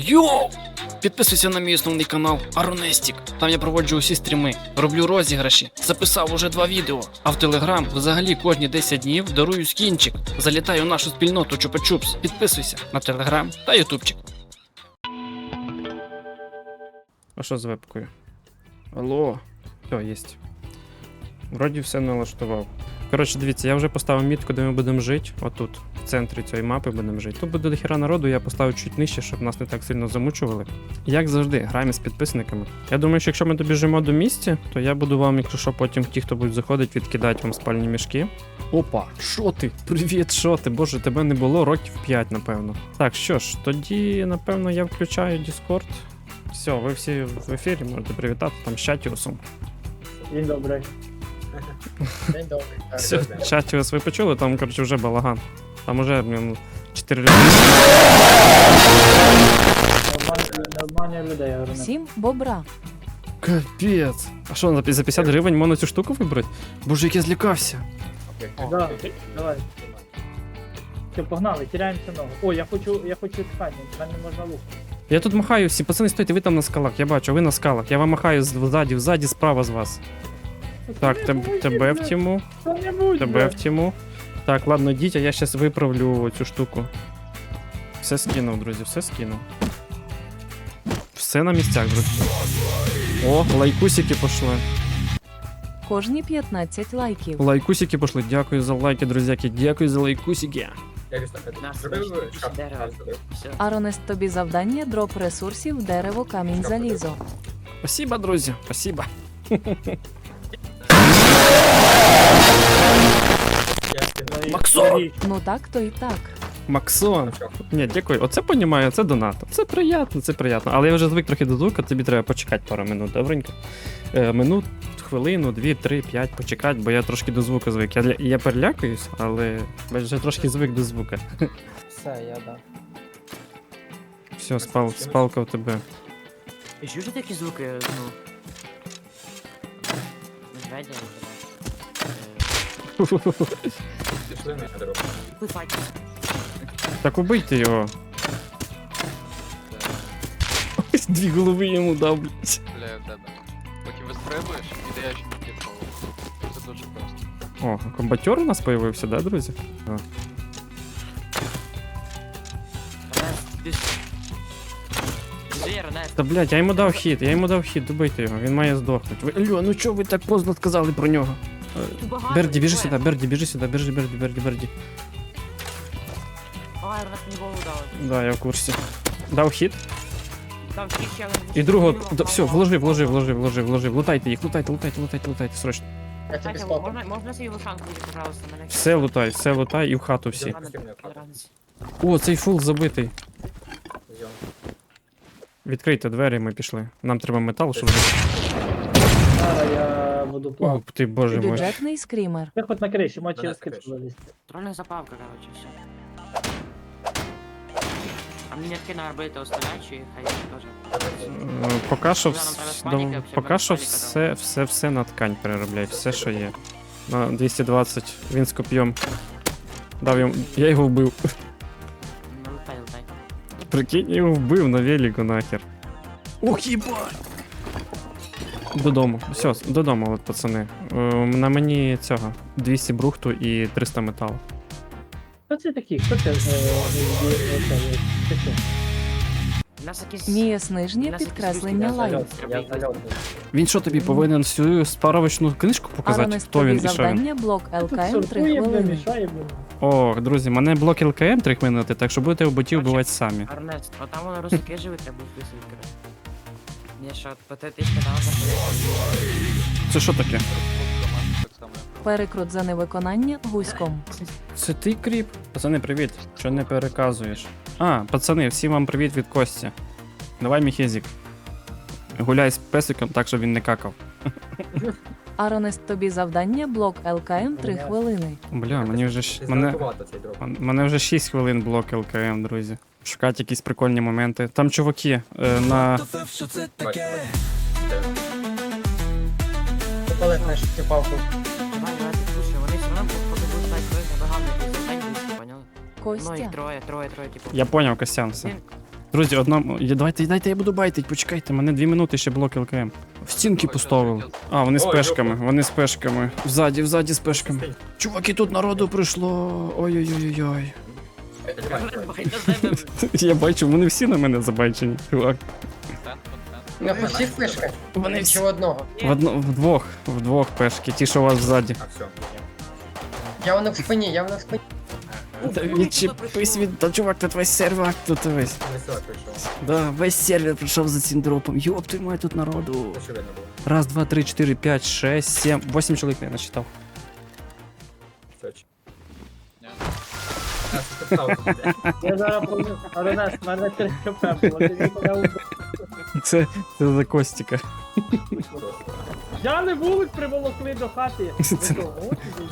Йоу! Підписуйся на мій основний канал Аронестік. Там я проводжу усі стріми, роблю розіграші, записав уже два відео. А в Телеграм взагалі кожні 10 днів дарую скінчик. Залітай у нашу спільноту Чупа-Чупс. Підписуйся на Телеграм та Ютубчик. А що з вебкою? Алло. Все, єсть. Вроді все налаштував. Коротше, дивіться, я вже поставив мітку, де ми будемо жити. Отут, в центрі цієї мапи будемо жити. Тут буде дохіра народу, я поставив чуть нижче, щоб нас не так сильно замучували. Як завжди, граємо з підписниками. Я думаю, що якщо ми добіжимо до місця, то я буду вам, якщо що, потім ті, хто будуть заходити, відкидати вам спальні мішки. Опа, що ти? Привіт, що ти? Боже, тебе не було років 5, напевно. Так, що ж, тоді, напевно, я включаю Discord. Все, ви всі в ефірі можете привітати там з чатіусом. День добрий. День добрий. Так, Все, добре. чатіус ви почули, там, коротше, вже балаган. Там уже, блін, 4 люди. Не обманює людей, я говорю. не. Всім бобра. Капець. А що, за пі- за 50 гривень можна цю штуку вибрати? Боже, як я злякався. Окей. Да, давай. Все, погнали, теряємося ногу. О, я хочу, я хочу ткані, мене не можна лук. Я тут махаю всі, пацани, стойте, ви там на скалах, я бачу, ви на скалах. Я вам махаю ззаді, ззаді, справа з вас. Так, теб- тебе втіму, Хто-небудь, тебе втіму. Так, ладно, йдіть, а я зараз виправлю цю штуку. Все скинув, друзі, все скинув. Все на місцях, друзі. О, лайкусики пішли. Кожні 15 лайків. Лайкусики пішли. Дякую за лайки, друзяки. Дякую за лайкусики. Аронест тобі завдання дроп ресурсів, дерево, камінь, залізо. Спасибо, друзі. Спасибо. Максон! Ну так, то і так. Максон. Ні, дякую. Оце понімаю, це донат. Це приємно, це приємно. Але я вже звик трохи до звука, тобі треба почекати пару минут, добренько. Е, минут, хвилину, дві, три, п'ять почекати, бо я трошки до звука звик. Я, я перелякуюсь, але я вже трошки звик до звука. Все, я дав. Все, спал, спалка в тебе. І чуєш такі звуки, ну. Медведя, Пішли на дорогу. Так убийте його. Дві голови йому дав, блядь. стріляє в тебе. Поки вистрибуєш, ідея ще не підпало. Це дуже просто. О, комбатер у нас появився, да, друзі? Ти ж Та блядь, я йому дав хід, я йому дав хід, добийте його, він має здохнути. Ви, Алло, ну чого ви так поздно сказали про нього? Багато, Берді, біжи двоє. сюди, Берді, біжи сюди, Берді, Берді, Берді. Мені голову дали. Да, я в курсі. Дав хід. Там ще ще один. І другого. Да, все, вложи, вложи, вложи, вложи, вложи. Лутайте їх, лутайте, лутайте, лутайте, лутайте, срочно. Я тобі Катя, спав. можна, можна пожалуйста, мене... Все лутай, все лутай і в хату всі. Підранець. О, цей фул забитий. Зйом. Відкрийте двері, ми пішли. Нам треба метал, щоб. Я буду О, плавати. ти боже мой. Бюджетний скрімер. Я хоч на криші, можу Да, через залізти. Трольна заправка, короче, все. А мені таки на арбити оставлять, чи хай теж. Е, Поки що, Да, нам треба вс- спальника, дав- все, поки що спальника все, все, все на ткань переробляй, все, що є. На 220 він з коп'єм. Дав йому. Я його вбив. Ну. Прикинь, я його вбив на велику нахер. Ох, їбать! Додому. Все, додому, от, пацани. Е, на мені цього 200 брухту і 300 металу. Хто це такий? Хто це? е, е, е, оце, е, це що? Нас якісь... Міє снижнє Нас якісь підкреслення русські лайк. назви. Я зальотний. Він що тобі повинен всю справочну книжку показати? Хто він і що він? завдання, блок ЛКМ 3 сортує, бля, хвилини. мішає, бля. О, друзі, мене блок ЛКМ 3 минути, так що будете в ботів Бачиш? вбивати самі. Арнест, а там воно русики живуть, треба. Ні, що, по те ти сказав, Це що таке? Перекрут за невиконання гуськом. Це ти кріп? Пацани, привіт. Що не переказуєш? А, пацани, всім вам привіт від Кості. Давай, Міхезік. Гуляй з песиком так, щоб він не какав. Аронест тобі завдання, блок ЛКМ 3 хвилини. Бля, мені вже ж. Мене, зрахувати цей дроп. М- Мене вже 6 хвилин блок ЛКМ, друзі. Шукати якісь прикольні моменти. Там чуваки е, на. Попали на цю палку. Давай, давай, слушай, вони все одно походу будуть знати, хто їх набагато поняли? Ну, Костя. троє, троє, троє, типу. Я поняв, Костян, все. Він, Друзі, одна. я- Давайте, дайте я буду байтить, почекайте, мене дві минути ще блок ЛКМ. В стінки поставили. А, вони з Ой, пешками, вони з пешками. Взаді, взаді з пешками. Чуваки, тут народу прийшло. Ой-ой-ой-ой. Я бачу, вони всі на мене забайчені. Чувак. Ну, На всі флешки? Вони всі Чи одного? в одно, вдвох, вдвох пешки, ті, що у вас ззаді. А, все. Я воно в спині, я воно в спині. Та відчепись від. Та чувак, тут весь сервак, тут весь. Да, весь сервер прийшов за цим дропом. Йоп, ти мать тут народу. Раз, два, три, чотири, п'ять, шесть, сім, восемь чоловік я насчитав. Все, чи- Ні. Я спитав, де? Я зараз помню, Аренес, в мене 3 хп було, ти ніколи убив. Це, це за Костіка. Я не вулик приволокли до хати. Ви Це- що.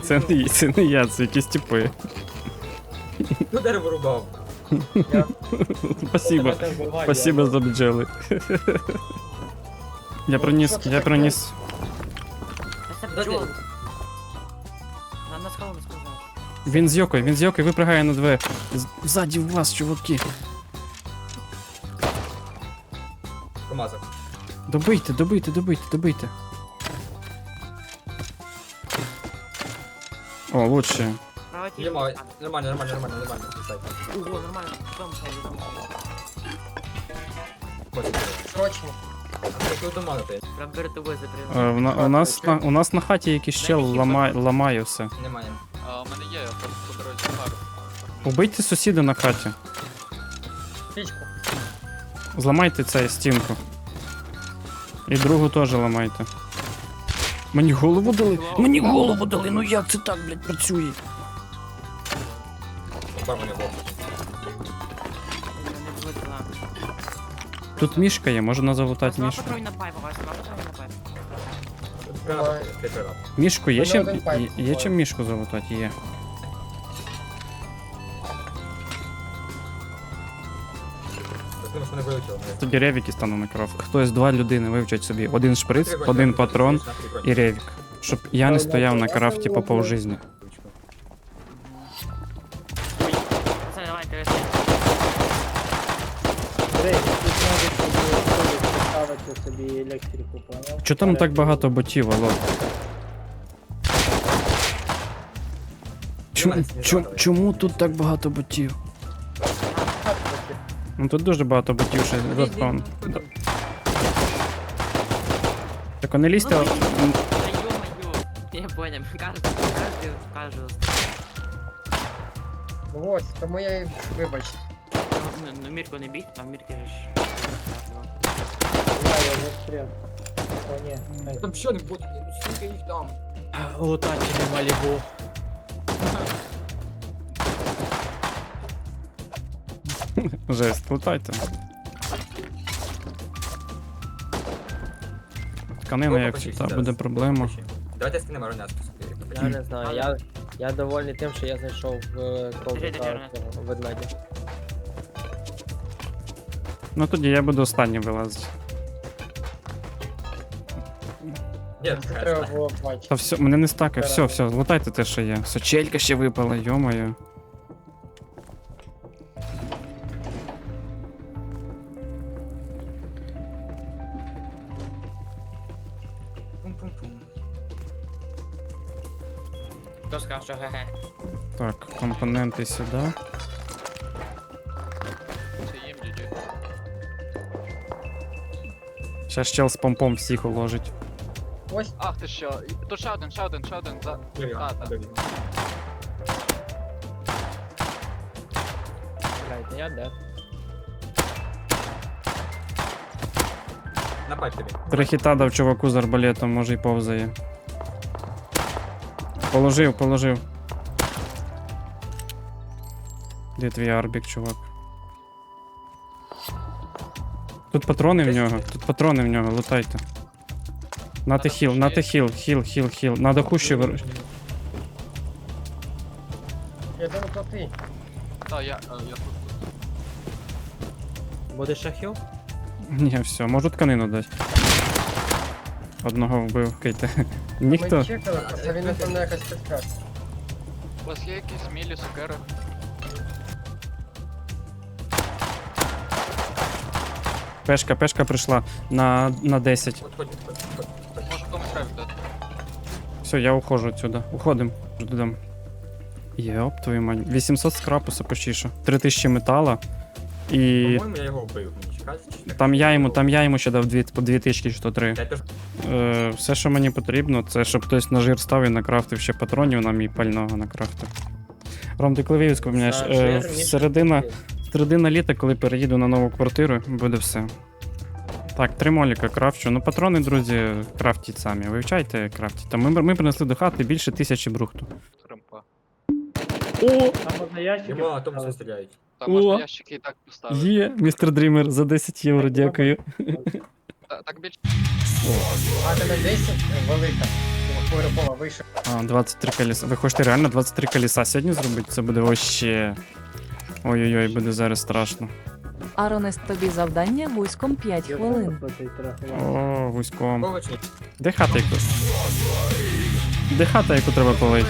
Це не, це не я, це якісь типи. Ну, дерево рубав. Спасибо. Тебе Спасибо за бджоли. Я приніс, я приніс. Це Дайте. бджоли. На на скалу не сказав. Він з Йокою, він з Йокою випрягає на двері. З- Ззаді в вас, чуваки. Помазав. Добийте, добийте, добийте, добийте. О, лучше. Ті. Нема, нормально, нормально, нормально, нормально. Писай. Ого, нормально. Там. Срочно. Ти? Прям перед тобою Е, затримав. в на- у, нас на, у нас на хаті якийсь чел ламає, ламає все. Немає. А, у мене є, я просто по дорозі пару. Убийте сусіда на хаті. Пічку. Зламайте цей стінку. І другу теж ламайте. Мені голову дали. Мені голову дали. Ну як це так, блядь, працює? Бар мене буде. Тут мішка є, можна залутати мішку. Патруль на пайпу, Вася, патруль на. Мішку є Мене чим, один пайп є, чим мішку залутати? Є. Не вилетіло. Тоді ревіки стану на кров. Хтось два людини вивчать собі один шприц, один патрон і ревік. Щоб я не стояв на крафті по полжизні. Андрей, тут можеш собі виходить поставити собі електрику, поняв? Чого там так багато ботів, алло? Чому, чому, чому тут так багато ботів? Ну тут дуже багато ботів ще заспавн. Так вони лізьте. Ну, а- м, Та ё-моё. Я понял, каждый, каждый, каждый. Ось, тому я і вибач. Ну, ну, Мірку не бій, а в Мірки ж. Я я застряг. О, ні. Там що не буде? Скільки їх там? Лутати не малібу. Жесть, лутайте. Тканина, як та буде проблема. Давайте скинемо ронятку. Я не знаю, я, я довольний тим, що я знайшов е, ковбика Чотири. цього ведмедя. Ну тоді я буду останній вилазити. Ні, Це треба було бачити. Та все, мене не стака, все, все, лутайте те, що є. Сочелька ще випала, йомаю. Пум-пум-пум. Хто сказав, що ге-ге? Так, компоненти сюди. Зараз чел з помпом всіх уложить. Ось, Ах ти що, тут ще один, ще один, ще один, за... Блін, А, Блядь, я де? На пайп тобі. Три хіта дав чуваку з арбалетом, може й повзає. Положив, положив. Де твій арбік, чувак? Тут патрони в нього, тут патрони в нього, лутайте. Нати хіл, нати хіл, хіл, хіл, хіл. На даху ще вир... я думаю, то ти. Та, я, е, я тут. Буде шахіл? Ні, все, можу тканину дати. Одного вбив, кейте. Ніхто. Ми чекали, просто він напевно якась підказ. У вас є якісь мілі, сукери? Пешка, пешка прийшла на, на 10. От ходь, ходь, ходь, ходь. Може комусь рейв дати. Все, я ухожу отсюда. Уходим. Ждем. Йоп, твою мать. 800 скрапуса що. 3000 метала. І По-моєму, я його вбив. Там я йому, там я йому ще дав дві, по 2000 чи то 3. Е, все, що мені потрібно, це щоб хтось на жир став і накрафтив ще патронів нам і пального накрафтив. Ром, ти коли вивіску поміняєш? Е, середина, купив. Середина літа, коли переїду на нову квартиру, буде все. Так, три моліка крафчу. Ну, патрони, друзі, крафтіть самі. Вивчайте, крафтіть. Там ми, ми принесли до хати більше тисячі брухту. Тримпа. О! Там одна ящики. Йому а тому все стріляють. Там можна О! ящики і так поставити. Є, містер Дрімер, за 10 євро, дякую. Та- Так більше. А тебе 10 велика. Хворопова вийшов. А, 23 колеса. Ви хочете реально 23 колеса сьогодні зробити? Це буде вообще. Ой-ой-ой, буде зараз страшно. Аронест тобі завдання гуськом 5 хвилин. О, гуськом. Де хата яку? Де хата, яку треба полити?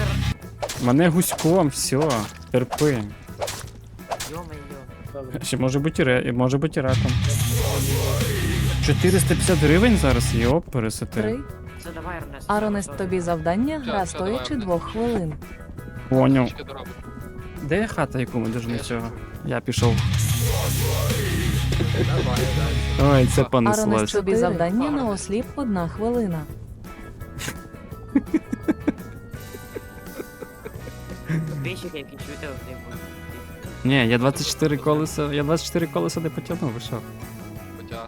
Мене гуськом, все, терпи. Ще може бути ре, може бути раком. 450 гривень зараз, йоп, пересити. 3. Це давай, Ернест. Аронест тобі завдання гра стоячи. 2 хвилин. Поняв. Де хата, яку ми должны цього? Я пішов. Ой, це Аронест понеслось. тобі завдання на осліп 1 хвилина. Які чуєте. Ні, я 24 колеса, я 24 колеса не потягнув, ви що? Хоча.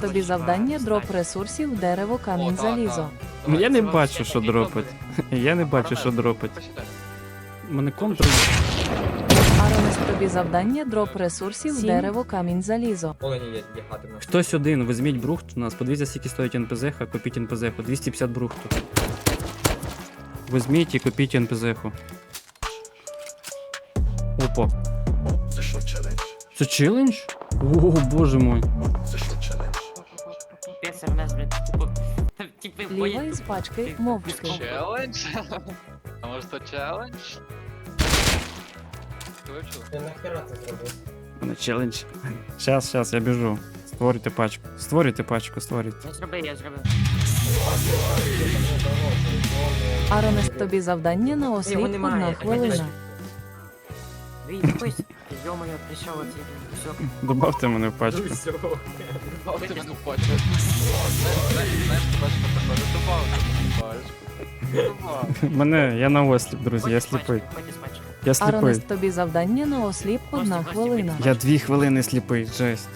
Тобі завдання дроп ресурсів, дерево, О, камінь, да, залізо. да. Ну Давай, я не це вам бачу, ще що такий дропить. Я не бачу, що дропить. Посідай. Мене контр. Аронест тобі завдання дроп ресурсів, Сім. дерево, камінь, залізо. Олені є, є в нас. Хтось один, візьміть брухт у нас, подивіться, скільки стоїть НПЗ, купіть НПЗ, 250 брухту. Візьміть і купіть НПЗ. Опа. Це челендж? О, боже мой. Пес, Ернест, блін, типу, типи Ліва із пачки мовчки. Челендж? А може це челендж? Ти вивчила? Ти нахера це зробив? У челендж. Щас, щас, я біжу. Створюйте пачку. Створюйте пачку, створюйте. Я зробив, я зробив. Аронест тобі завдання на Його осліп немає, 1 я хвилина. Ви якось, йо-моє, прийшов оцей кусок. Добавте мене в пачку. Ну, мене я на осліп, друзі, я сліпий. Я сліпий. Аронест тобі завдання на осліп 1 Костя, Костя, хвилина. Я дві хвилини сліпий, жесть.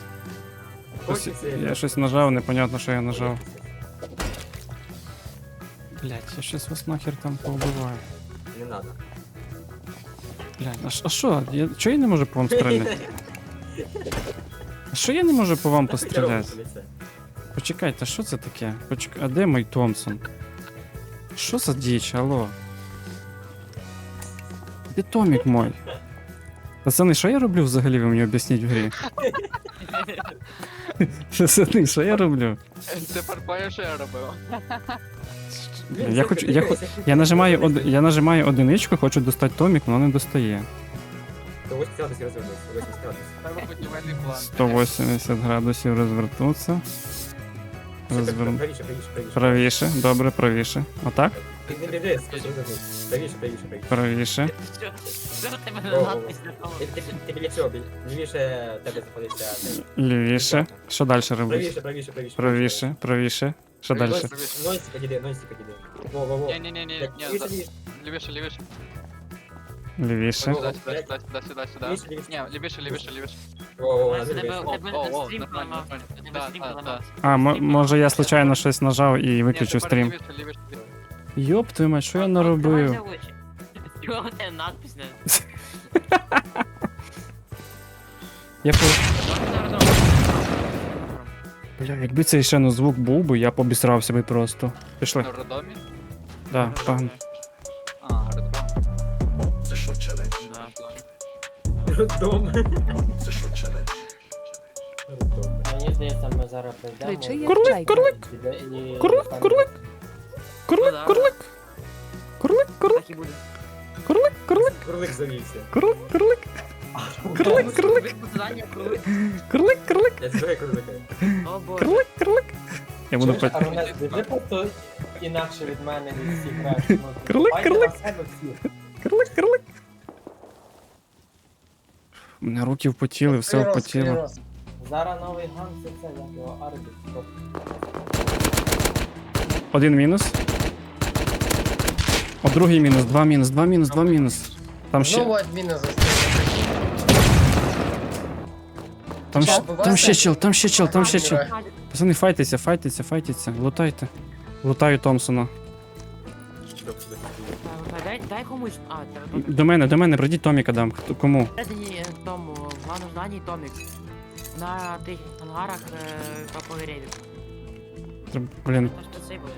Щось- Я щось нажав, непонятно, що я нажав. Блять, я щось вас нахер там повбиваю. Не надо. Блять, а ш- а що? Я, чого я не можу по вам стріляти? А що я не можу по вам постріляти? Почекайте, що це таке? Почек... А де мій Томпсон? Що за діч, алло? Де Томік мой? Пацани, що я роблю взагалі, ви мені об'ясніть в грі? Пацани, що я роблю? Тепер пам'ятаєш, що я робив? Я хочу, я, я нажимаю, од, я нажимаю одиничку, хочу достати Томік, воно не достає. 180 градусів розвернувся, 180 градусів. Треба будівельний план. 180 градусів розвернутися. Розверну. Правіше, правіше, правіше. Правіше, добре, правіше. Отак? Ти не біжи, скажи розвернись. Правіше, правіше, правіше. Правіше. Що? Що ти мене О, о, надпись на тому? Ти- ти- Ти біля цього, бі- лівіше тебе знаходиться. Лівіше. Що далі робити? Правіше, правіше, правіше. Правіше, правіше. Що далі? Правіше. Носика діди, носика діди. Во, во, во. Ні-ні-ні, Як ні, лівіше, за- лівіше. лівіше, лівіше. Лівіше. Сюди, сюди, сюди, сюди, сюди, сюди. Лівіше, лівіше. Ні, лівіше, лівіше, лівіше. Во, во, во, тебе- лівіше. О, о, стрім нормально, поламав. нормально. Тебе Да, стрім да, поламав. да. А, мо- може я случайно щось нажав і Ні, виключив тепер стрім. Лівіше, лівіше, лівіше. Йоп, твою мать, що я Відкривай наробив? очі. У надпись не? Я по... Бля, якби цей ще на звук був би, я б обісрався би просто. Пішли. На родомі? Да, погнали. А, редро. Дом. Мені здається, ми зараз прийдемо. Як Курлик, чайка. курлик, і- і- курлик, там- курлик. Курлик, курлик. Курлик, курлик, Так і буде. курлик, курлик, Курлик завівся. курлик, курлик. Крлик, крлик, Задання круги. крлик, крлик, Я збираю кролика. О боже. крлик, крлик. Я буду Чуєш, по... Арнес, біжи просто інакше від мене від всіх решт. Ну, Крилик, дбайте крилик. на себе всі. Крлик, крлик. У мене руки впотіли, все Крирос, впотіло. Крирос. Зараз новий ган це це, як його Арбіт. Один мінус. О, другий мінус, два мінус, два мінус, два мінус. Там ще, Знову адміна застріли. там, ще, Чел, там ще чел, там ще чел, там ще чел. Пацани, файтеся, файтеся, файтеся, лутайте. Лутаю Томпсона. Дай, дай комусь. А, треба Томік. До мене, до мене, прийдіть Томіка дам. Хто- Кому? Всередині е, тому, в главному зданні Томік. На тих ангарах е, рейвік. Треба- Блін, Тож то цей буде.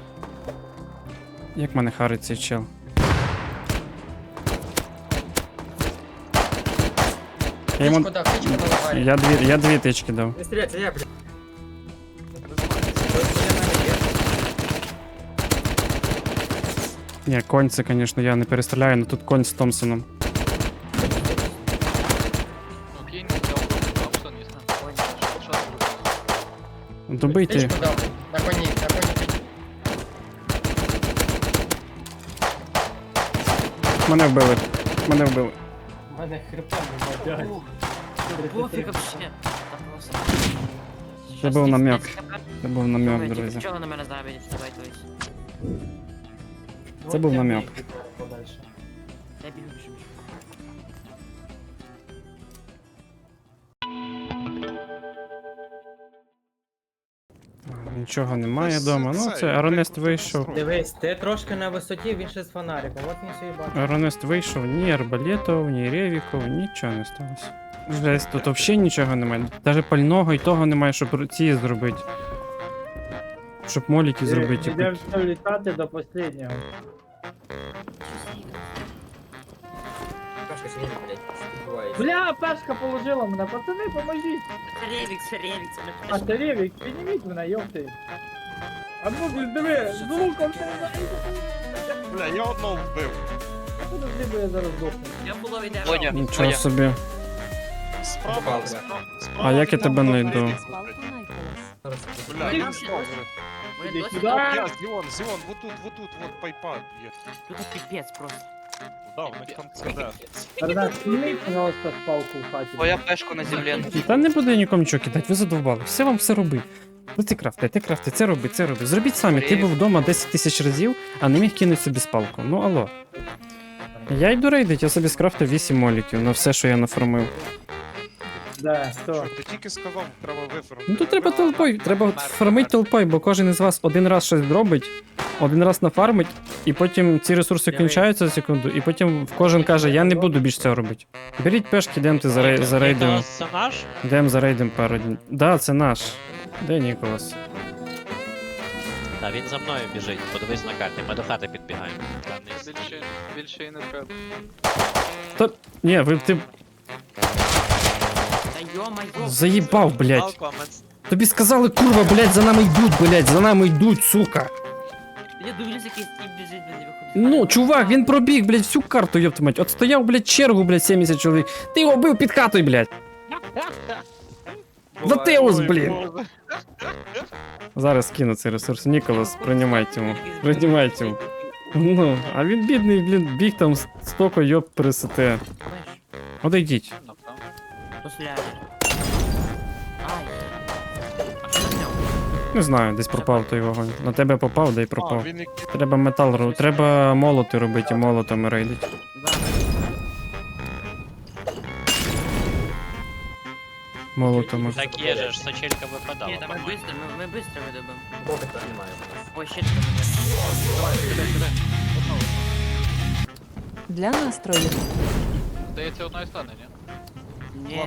як мене харить цей чел. Я йому... Дав, птичку на. Я дві, я дві тички дав. Не стріляй, це я, блядь. Ні, конь це, звісно, я не перестріляю, але тут конь з Томпсоном. Ну, кинь, взял Томпсон, не знаю. Що ти робиш? Добийте. їх. Птичку дав. На коні, на коні птичку. Мене вбили. Мене вбили. У мене хребтом вибачають. Пофіг вообще. Та просто. Це був намек. Це був намек, друзі. Чого на мене знає, вставай, то есть. Це був намек. Я бігу біжу. біжу. Нічого немає вдома. Ну, це Аронест вийшов. Дивись, ти трошки на висоті, він ще з фонариком. От він все і бачить. Аронест вийшов, ні арбалетов, ні ревіков, нічого не сталося. Жесть, тут взагалі нічого немає. Навіть пального і того немає, щоб ці зробити. Щоб моліки зробити. типу. Йдемо все літати до останнього. Кашка сидіть, блядь. Бля, Пашка положила мене, пацани, поможіть! Це ревік, це ревік, це не А це підніміть мене, йопти. А ну, блін, диви, з луком ти Бля, я одного вбив. Подожди, бо я зараз дохну. Я було відео. Водя, Нічого собі. Справа, Попав, справа, А як я тебе знайду? двері. Спалку Бля, Вони він досі- знову. Вони Іди досі сюди. там- Я, Зіон, Зіон, вот тут, вот тут, вот пайпа є. Тут піпець просто. Да, у них там це Арнас, зніміть, пожалуйста, спалку в хаті. Твоя пешка на землі. Та не буде нікому нічого кидати, ви задовбали. Все вам все робить. Ну ти крафти, ти крафти, це роби, це роби. Зробіть самі. Ти був вдома 10 тисяч разів, а не міг кинути собі спалку. Ну алло. Я йду рейдить, я собі скрафтив 8 моліків на все, що я нафармив. Да, Що, ти тільки сказав, треба вифернути. Ну тут треба толпою, треба фармити толпою, бо кожен із вас один раз щось зробить, один раз нафармить, і потім ці ресурси кінчаються за секунду, і потім кожен каже, я не буду більше цього робити. Беріть пешки, йдемте за, рей- за рейдом. Це наш? Йдемо за рейдом пару днів. Да, це наш. Де Ніколас? Та він за мною біжить, подивись на карті, ми до хати підбігаємо. Там не Більше, більше і не треба. Ні, ви ти Та йо-майо. Заїбав, блядь. Тобі сказали, курва, блядь, за нами йдуть, блядь, за нами йдуть, сука. Я дивлюсь, якийсь тип біжить, блядь, виходить. Ну, чувак, він пробіг, блядь, всю карту, ёпта мать. От стояв, блядь, чергу, блядь, 70 чоловік. Ти його бив під хатою, блядь. Затеус, блін. Зараз кину цей ресурс. Ніколас, приймайте йому. Приймайте йому. Ну, а він бідний, блін, біг там стоко, йоп, пересете. Одійдіть. Хто? Ай. А що ти зняв? Не знаю, десь пропав той вогонь. На тебе попав, де й пропав. він Треба метал робити. Треба молоти робити, і молотами рейдить. Молотами. Так є же ж, сочелька випадала. Ні, та ми по-моєму. быстро, ми, ми быстро видобимо. Боги немає у нас. Ой, ще там Для настрою. Здається, одна і стане, ні? Ні,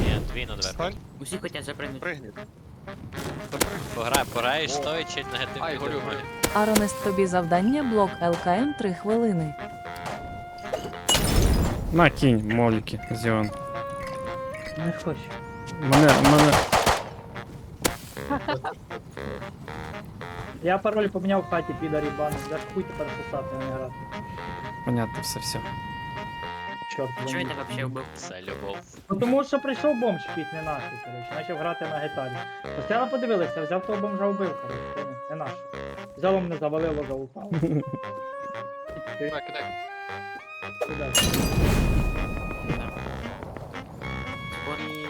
ні, дві на двері. Стань, усі хотять запригнути. пригніть. Пограй, пограєш, стоячи негативно. Ай, горю, горю. Аронест тобі завдання блок ЛКМ 3 хвилини. На кінь, моліки, Зіон. Не хочу. Мене, мене. Я пароль поміняв в хаті, підарі банк. За хуй тепер писати, а не грати. Понятно, все, все. Чорт. Чого він вонючий. тебе взагалі вбив? Це любов. Ну тому що прийшов бомж якийсь не наш, коротше, почав грати на гітарі. Постоянно подивилися, взяв того бомжа вбив, коротше, не, не наш. Взяло мене завалило, залутало. Ти Так, так. сюди. І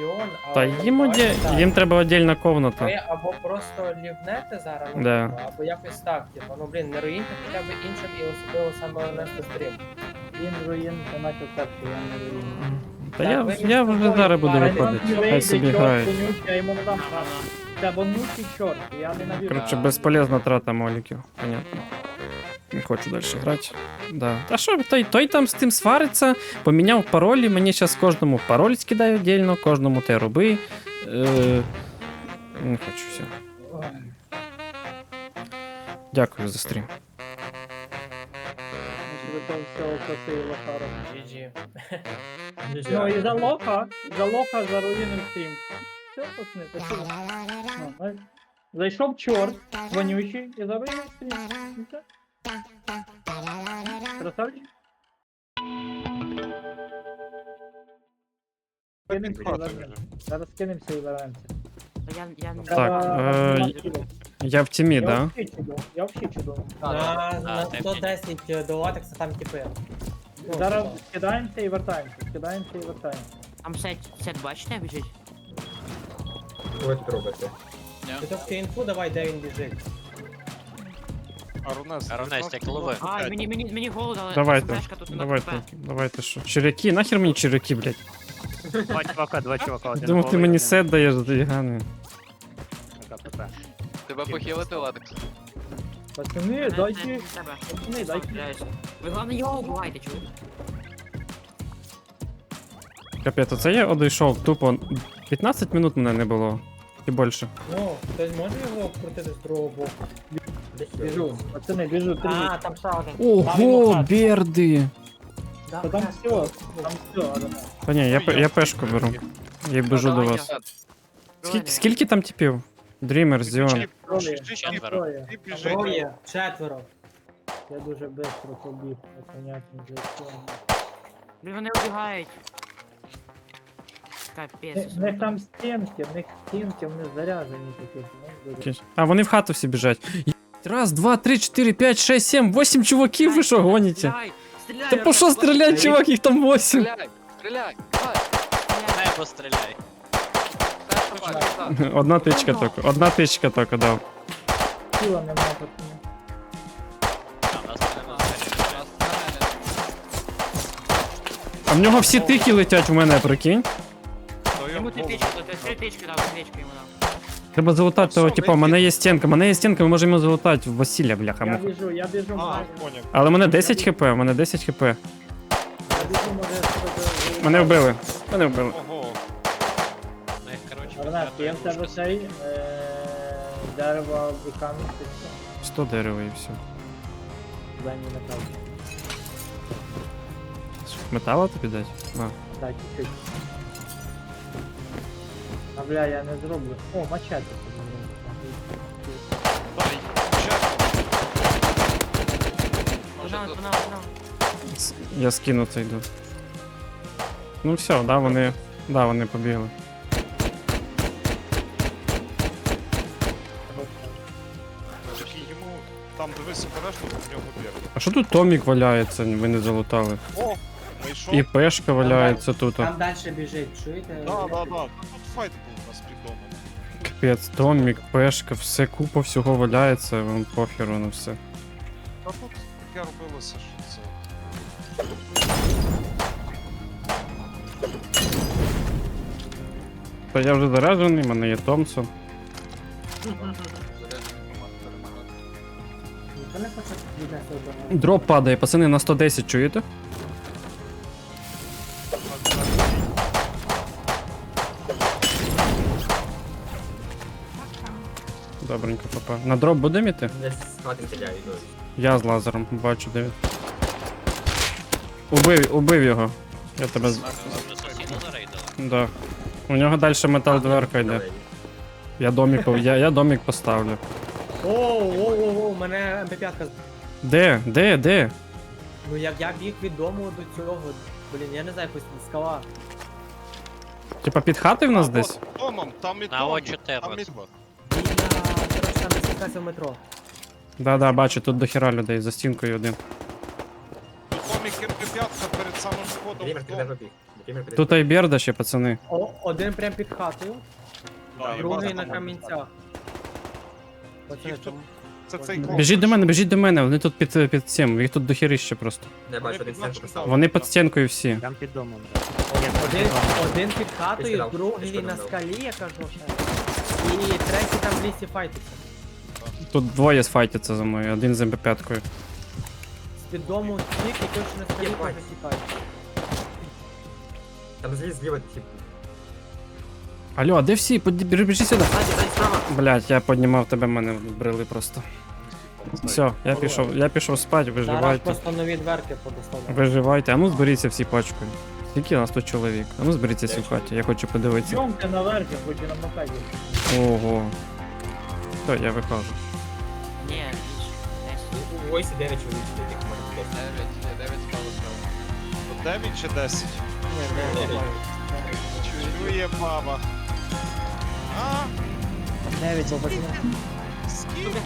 Зіон. Та їм, оде... Так. їм треба віддільна комната. Ви або просто лівнете зараз, ну, Да. або якось так, типу, ну блін, не руїньте хоча б іншим і особливо саме нести стрім. Він руїн, я не руїн. Та Так, я, ви я вже зараз буду паралельно виходити. Хай собі грають. вонючий, я йому не дам шансу. Це вонючий чорт, я не навірю. Коротше, безполезна трата моліків. Понятно. Не хочу далі грати. Да. Та що, той, той там з тим свариться, поміняв паролі, мені зараз кожному пароль скидає віддільно, кожному те роби. Е... Не хочу все. Дякую за стрім. То все коси лошаром. GG. Ну і за лоха, за лоха заруїнив стрім. Все, пацани, спасибо. Ну, Зайшов чорт, вонючий, і заруїнив стрім. І все. Красавчик. Кинемося. Зараз кинемося і вернемося. Я, я не Так, Треба- е, Я в тімі, Я да? взагалі чудово, я взагалі чудово. На, на ти 110 до Атекса там типи. Ну, Зараз типу, скидаємося і вертаємося, скидаємося і вертаємося. Там сет, сет бачите, біжить? Тут робите? Ти інфу давай, де він біжить. Арунес, Арунес, як лови. А, мені, мені, мені голову дали. Давайте, тут на давайте, давайте що. Черяки, нахер мені черяки, блядь. Два чувака, два чувака. один Думав, ти голий, мені один сет даєш, заїганий. КПП. Тебе похилити, Ладекс? Пацани, дайте, пацани, дайте. Ви головне його убивайте, чуєш? Капець, оце я одійшов тупо 15 минут мене не було. І більше. Ну, хтось може його крутити з другого боку? Біжу, пацани, біжу, три. А, там ще один. Ого, берди! Да, Та там все, там все, Адам. Та ні, я, я пешку беру. Я біжу до вас. Скільки, скільки там типів? Дрімер, Зіон. Троє, Четверо. троє. Ти біжи. Троє, четверо. Я дуже швидко побіг, непонятно за що. Блін, вони убігають. Капець. В них там стінки, в них стінки, вони заряжені такі. ну, дуже. А, вони в хату всі біжать. Є- Раз, два, три, чотири, п'ять, шесть, сім, восім чуваків, ви що гоніте? Стріляй! Стріляй! Та по що стрілять, чувак, їх там восім. Стріляй, стріляй, давай. Не постріляй. Так, давай, так. Одна тичка тільки, одна тичка тільки дав. Тіла нема, пацани. А, нас в нього всі тики летять в мене, прикинь. Йому три голову. тички, то три тички дав, тички йому дав. Треба залутати того, типа, в мене є стінка, в мене є стінка, ми можемо залутати Василя, бляха. Я муха. біжу, я біжу, А. Але в мене 10 хп, в мене 10 хп. Я біжу, може, себе- Мене вбили. Мене вбили. Ого. Ну, їх, коротше, Арнет, є в тебе цей е, дерево ти все. 100 дерева і все. Дай мені метал. Метала тобі дать? На. Дай чуть-чуть. Бля, я не зроблю. О, мачете. Дай, чесно. Може Погнали, тут погнали, погнали. С- Я скину це йду. Ну все, да, вони. Да, вони побігли. Йому там дивись обережно, бо в нього бірда. А що тут Томік валяється, ви не залутали? О, знайшов. І пешка валяється тут. Там далі біжить, чуєте? Да, да, да. Файт був у нас під домом. Капець, Томік, пешка, все купа всього валяється, вам похеру на все. Та тут таке робилося, що це. Та я вже заряджений, в мене є Томсон. Ніхто не хоче віднести одного. Дроп падає, пацани, на 110, чуєте? Добренько, папа. На дроп будемо йти? Десь хати стріляє, ну. Я з лазером, бачу, де. Убив, убив його. Я тебе з. Да. У нього далі метал дверка йде. Я домік, пов- я, я домік поставлю. О, о, о, о, мене МП5 Де? Де? Де? Ну як я біг від дому до цього Блін, я не знаю, якось скала. Типа під хати в нас А, десь? от, Домом, там і На домом, О14. там і два. Якась в метро. Да-да, бачу, тут дохера людей за стінкою один. Тут перед самим входом Дімер, в ти дом. побіг. Дімер, ти Тут айберда ще, пацани. О, один прям під хатою, Да, і другий база на там. камінцях. Пацани, Їх тут- там Це цей клоун. Біжіть до мене, біжіть до мене, вони тут під, під цим, їх тут дохеріще просто. Не бачу, Вони один поставив. Вони під стінкою всі. Там під домом. один, один під хатою, другий на скалі, я кажу. І третій там в лісі файтиться. Тут двоє сфайтяться за мною, один з МП5. З-під дому стік, і той, що на скалі Є теж файт. тікає. Там зліз зліва, тип. Алло, а де всі? Поді- біжи, біжи сюди. Справа. Блять, я піднімав тебе, мене вбрили просто. Все, я пішов, я пішов спать, Зараз виживайте. просто нові дверки подоставляю. Виживайте, а ну зберіться всі пачкою. Скільки нас тут чоловік? А ну зберіться всі в хаті, я хочу подивитися. Йомте наверх, я хочу на мопеді. Ого. Все, я виходжу. Ні. Десять. У Войсі 9 чоловік, яких може бути. 9, 9 стало стало. 9 чи 10? Ні, не, не, Чує баба. А, Дев'ять, бо скільки?